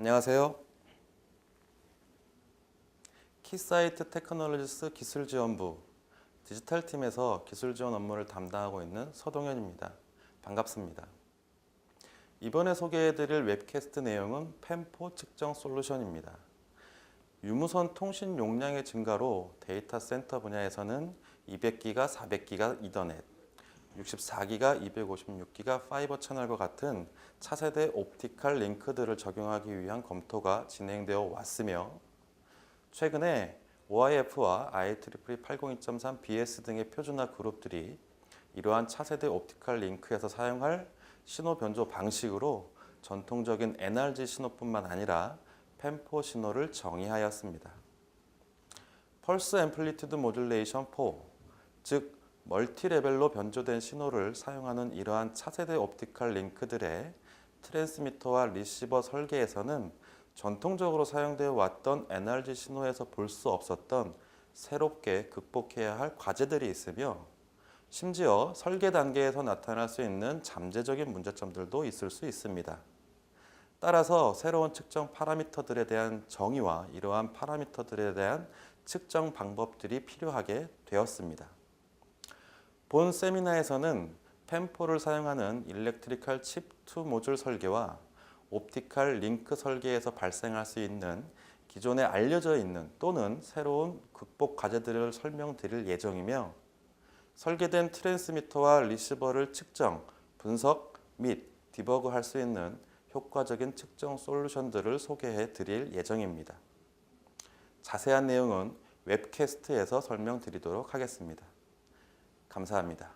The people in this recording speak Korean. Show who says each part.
Speaker 1: 안녕하세요. 키사이트 테크놀로지스 기술지원부 디지털팀에서 기술 지원 업무를 담당하고 있는 서동현입니다. 반갑습니다. 이번에 소개해드릴 웹캐스트 내용은 펜포 측정 솔루션입니다. 유무선 통신 용량의 증가로 데이터 센터 분야에서는 200기가, 400기가 이더넷, 64기가, 256기가 파이버 채널과 같은 차세대 옵티컬 링크들을 적용하기 위한 검토가 진행되어 왔으며 최근에 OIF와 IEEE 802.3 BS 등의 표준화 그룹들이 이러한 차세대 옵티컬 링크에서 사용할 신호 변조 방식으로 전통적인 NRG 신호뿐만 아니라 펜포 신호를 정의하였습니다. 펄스 앰플리튜드 모듈레이션 4, 즉 멀티 레벨로 변조된 신호를 사용하는 이러한 차세대 옵티컬 링크들의 트랜스미터와 리시버 설계에서는 전통적으로 사용되어 왔던 NRG 신호에서 볼 수 없었던 새롭게 극복해야 할 과제들이 있으며 심지어 설계 단계에서 나타날 수 있는 잠재적인 문제점들도 있을 수 있습니다. 따라서 새로운 측정 파라미터들에 대한 정의와 이러한 파라미터들에 대한 측정 방법들이 필요하게 되었습니다. 본 세미나에서는 펜포를 사용하는 일렉트리컬 칩2 모듈 설계와 옵티컬 링크 설계에서 발생할 수 있는 기존에 알려져 있는 또는 새로운 극복 과제들을 설명드릴 예정이며 설계된 트랜스미터와 리시버를 측정, 분석 및 디버그 할 수 있는 효과적인 측정 솔루션들을 소개해 드릴 예정입니다. 자세한 내용은 웹캐스트에서 설명드리도록 하겠습니다. 감사합니다.